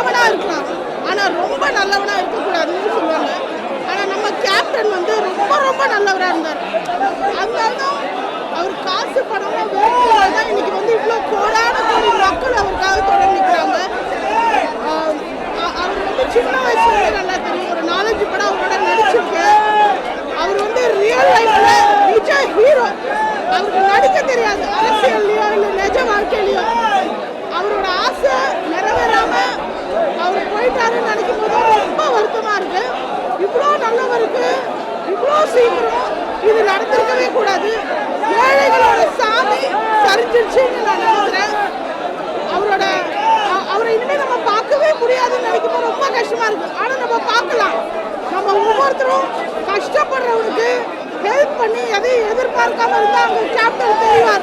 நல்லவனா இருக்கலாம். ஆனா ரொம்ப நல்லவனா இருக்கக்கூடாதுன்னு சொல்லுவாங்க. ஆனா நம்ம கேப்டன் வந்து ரொம்ப ரொம்ப நல்லவரா இருந்தார். அதனால தான் அவர் காசு பணமா வேணும்னால தான் இன்னைக்கு வந்து இவ்வளோ கோடான கோடி மக்கள் அவருக்காக தொடர்ந்து நிற்கிறாங்க அவர் வந்து சின்ன வயசுல நல்லா தெரியும். ஒரு நாலஞ்சு படம் அவரோட நடிச்சிருக்கேன் அவர் வந்து ரியல் லைஃப்ல நிஜ ஹீரோ அவருக்கு நடிக்க தெரியாது. அரசியல்லையோ இல்லை நிஜ வாழ்க்கையிலையோ அவரோட ஆசை நிறைவேறாம அவர் போயிட்டாருன்னு நினைக்கும் போது ரொம்ப வருத்தமா இருக்கு இவ்வளோ நல்லவருக்கு இவ்வளோ சீக்கிரம் இது நடந்திருக்கவே கூடாது. ஏழைகளோட சாமி சரிஞ்சிருச்சுன்னு நான் நினைக்கிறேன். அவரோட அவரை இனிமேல் நம்ம பார்க்கவே முடியாதுன்னு நினைக்கும் போது ரொம்ப கஷ்டமா இருக்கு. ஆனால் நம்ம பார்க்கலாம். நம்ம ஒவ்வொருத்தரும் கஷ்டப்படுறவனுக்கு ஹெல்ப் பண்ணி எதையும் எதிர்பார்க்காம இருந்தால் அவங்க கேப்டன் தெரிவார்